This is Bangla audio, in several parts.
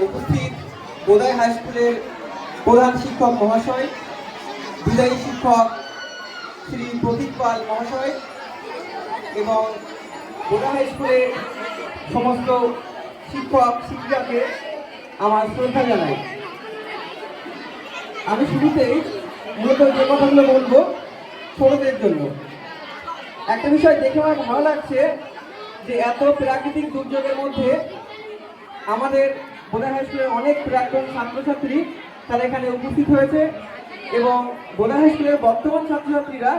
উপস্থিত বোদাই হাই স্কুলের প্রধান শিক্ষক মহাশয়, বিদায়ী শিক্ষক শ্রী প্রতীক পাল মহাশয় এবং বোদা হাই স্কুলের সমস্ত শিক্ষক, শিক্ষিকাকে আমার শ্রদ্ধা জানাই। আমি শুরুতেই মূলত যে কথাগুলো বলব ছোটদের জন্য। একটা বিষয় দেখে আমার ভালো লাগছে যে এত প্রাকৃতিক দুর্যোগের মধ্যে আমাদের বোধা স্কুলের অনেক প্রাক্তন ছাত্রছাত্রী তারা এখানে উপস্থিত হয়েছে এবং বোধা স্কুলের বর্তমান ছাত্রছাত্রীরা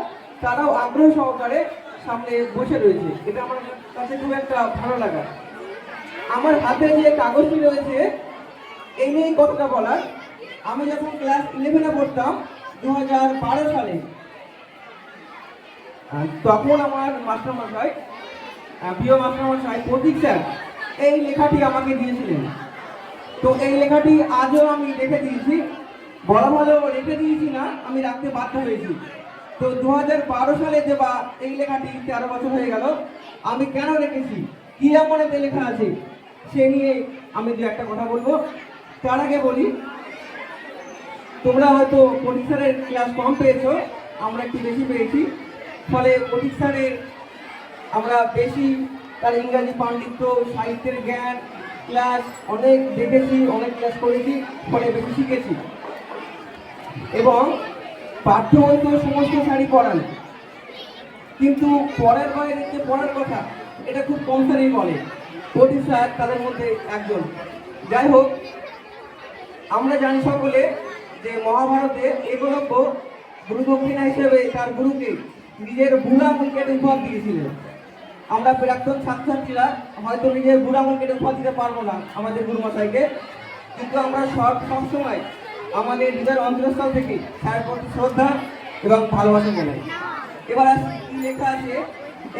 তারাও আগ্রহ সহকারে সামনে বসে রয়েছে। এটা আমার কাছে খুব একটা ভালো লাগা। আমার হাতে যে কাগজটি রয়েছে, এই নিয়েই কথাটা বলার। আমি যখন ক্লাস ইলেভেনে পড়তাম দু হাজার বারো সালে তখন আমার মাস্টারমশাই প্রিয় মাস্টারমশাই প্রতীক স্যার এই লেখাটি আমাকে দিয়েছিলেন। তো এই লেখাটি আজও আমি রেখে দিয়েছি। বলা ভালো রেখে দিয়েছি না, আমি রাখতে বাধ্য হয়েছি। তো দু হাজার বারো সালে দেওয়া এই লেখাটি তেরো বছর হয়ে গেল, আমি কেন রেখেছি? কি এমন এতে লেখা আছে? সে নিয়ে আমি দু একটা কথা বলব। তার আগে বলি, তোমরা হয়তো প্রতীক স্যারের ক্লাস কম পেয়েছ, আমরা একটু বেশি পেয়েছি। ফলে প্রতীক স্যারের আমরা বেশি তার ইংরাজি, পাণ্ডিত্য, সাহিত্যের জ্ঞান ক্লাস, অনেক দেখেছি, অনেক ক্লাস করেছি, ফলে বেশি শিখেছি। এবং পাঠ্য বই তো সমস্ত শাড়ি পড়ান কিন্তু পরের বাইরে যে পড়ার কথা, এটা খুব কম স্যারই বলে। প্রদীপ স্যার তাদের মধ্যে একজন। যাই হোক, আমরা জানি সকলে যে মহাভারতে একলব্য গুরু দক্ষিণা হিসেবে তার গুরুকে নিজের আঙুল কেটে উপহার দিয়েছিলেন। আমরা প্রাক্তন ছাত্রছাত্রীরা হয়তো নিজের বুড়া আঙুল কেটে উপহার দিতে পারব না আমাদের গুরুমশাইকে। কিন্তু আমরা সব সবসময় আমাদের নিজের অন্তরস্থল থেকে স্যার প্রতি শ্রদ্ধা এবং ভালোবাসা জানাই। এবার লেখা আছে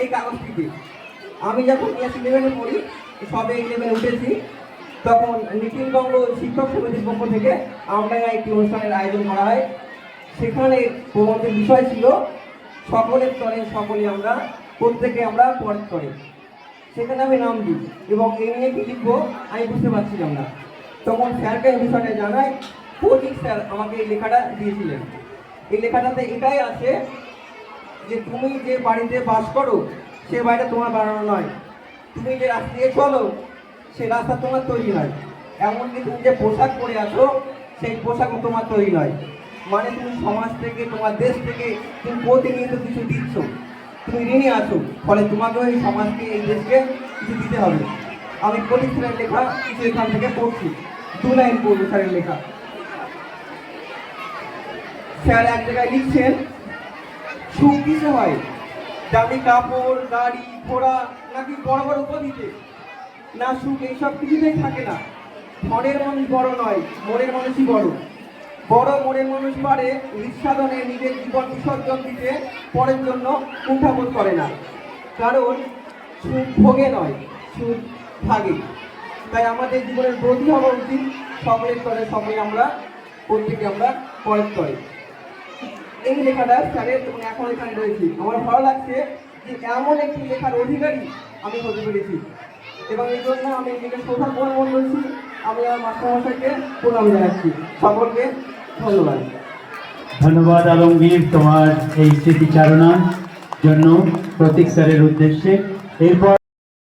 এই কাগজটিতে? আমি যখন ক্লাস ইলেভেনে পড়ি, সবে ইলেভেনে উঠেছি, তখন নিখিলবঙ্গ শিক্ষক সমিতির পক্ষ থেকে আমরা একটি অনুষ্ঠানের আয়োজন করা হয়। সেখানে প্রবন্ধের বিষয় ছিল, সকলের তরে সকলে আমরা প্রত্যেকে আমরা পড় করে। সেখানে আমি নাম দিই এবং এই নিয়ে কি লিখব, আমি বুঝতে পারছিলাম না। তখন স্যারকে এই বিষয়টা জানাই প্রতীক স্যার আমাকে এই লেখাটা দিয়েছিলেন। এই লেখাটাতে এটাই আছে যে তুমি যে বাড়িতে বাস করো, সে বাড়িটা তোমার বানানো নয়। তুমি যে রাস্তা দিয়ে চলো, সে রাস্তা তোমার তৈরি নয়। এমনকি তুমি যে পোশাক পরে আছো, সেই পোশাকও তোমার তৈরি নয়। মানে তুমি সমাজ থেকে, তোমার দেশ থেকে তুমি প্রতিনিয়ত কিছু দিচ্ছ। তুমি ঋণী আছো। ফলে তোমাকেও এই সমাজকে, এই দেশকে কিছু দিতে হবে। আমি প্রদীপ স্যারের লেখা কিছু এখান থেকে পড়ছি। দু লাইন পড়ব স্যারের লেখা। স্যার এক জায়গায় লিখছেন, সুখ কিসে হয়? দামি কাপড়, গাড়ি, ঘোড়া, নাকি বড় বড় উপাধিতে না সুখ এইসব কিছুতেই থাকে না। মনের মানুষ বড় নয়, মনের মানুষই বড়। বড় মনের মানুষ পারে, নিঃসাধনে নিজের জীবন বিসর্জন দিতে পরের জন্য কুণ্ঠাবোধ করে না। কারণ সুখ ভোগে নয়, সুখ ভাগে। তাই আমাদের জীবনের ব্রতী হওয়া উচিত সকলের তরে সকলে আমরা, প্রত্যেকে আমরা পরের তরে এই লেখাটা স্যারের এবং এখন এখানে রয়েছি। আমার ভালো লাগছে যে এমন একটি লেখার অধিকারী আমি হতে পেরেছি। এবং এই জন্য আমি নিজেকে সৌভাগ্য মনে করছি। আমি আমার মাস্টারমশাইকে প্রণাম জানাচ্ছি। সকলকে ধন্যবাদ। ধন্যবাদ আলমগীর তোমার এই স্মৃতিচারণার জন্য প্রতীক স্যারের উদ্দেশ্যে। এরপর